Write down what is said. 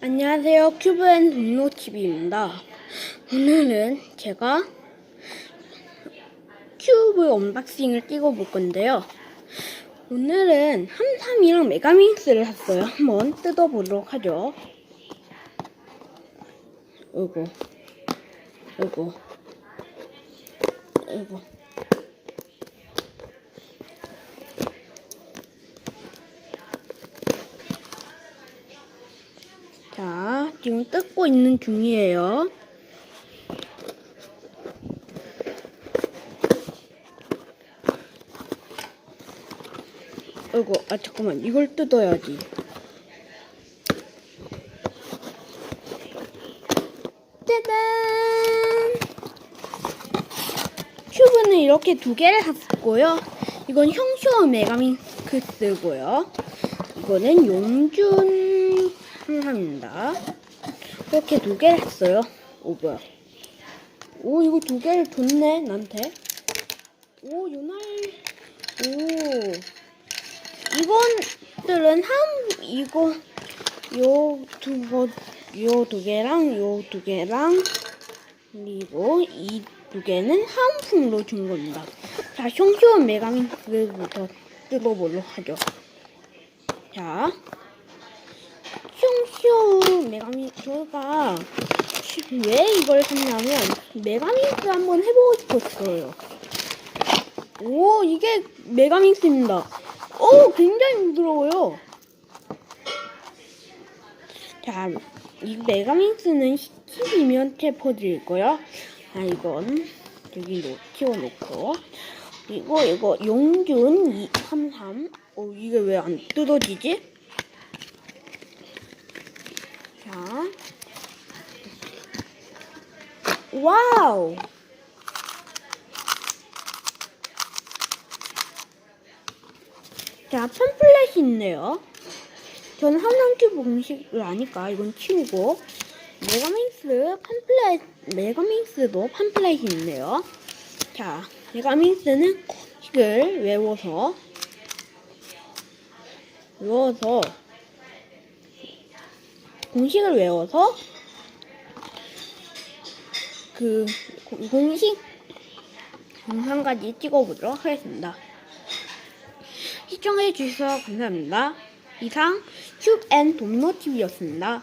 안녕하세요. 큐브앤 동로TV입니다. 오늘은 제가 큐브 언박싱을 찍어볼 건데요. 오늘은 함삼이랑 메가민스를 샀어요. 한번 뜯어보도록 하죠. 어이구, 어이구, 어이 지금 뜯고 있는 중이에요. 아이고, 아, 잠깐만. 이걸 뜯어야지. 짜잔! 큐브는 이렇게 두 개를 샀고요. 이건 형쇼 메가민크스고요. 이거는 용준 한삼입니다. 이렇게 두 개를 했어요. 오 뭐야? 오 이거 두 개를 줬네 나한테. 오 요날 오 이건들은 한 이거 요두요 두 개랑 요 두 개랑 그리고 이 두 개는 하은품으로 준 겁니다. 자, 형쇼 메가민스부터 뜯어보도록 하죠. 자, 메가민스 제가 왜 이걸 샀냐면 메가민스 한번 해보고 싶었어요. 오, 이게 메가민스입니다. 오, 굉장히 부드러워요. 자, 이 메가민스는 12면 체포드릴 거요. 아, 이건 여기 놓, 키워놓고. 그리고 이거 용준 233. 어, 이게 왜 안 뜯어지지? 자. 와우! 자, 팜플렛이 있네요. 저는 한상큐브 공식을 아니까 이건 치우고 메가민스 팜플렛 메가민스도 팜플렛이 있네요. 자, 메가민스는 공식을 외워서 외워서 공식을 외워서 그 공- 공식 영상까지 찍어보도록 하겠습니다. 시청해 주셔서 감사합니다. 이상 큐앤 도미노TV였습니다.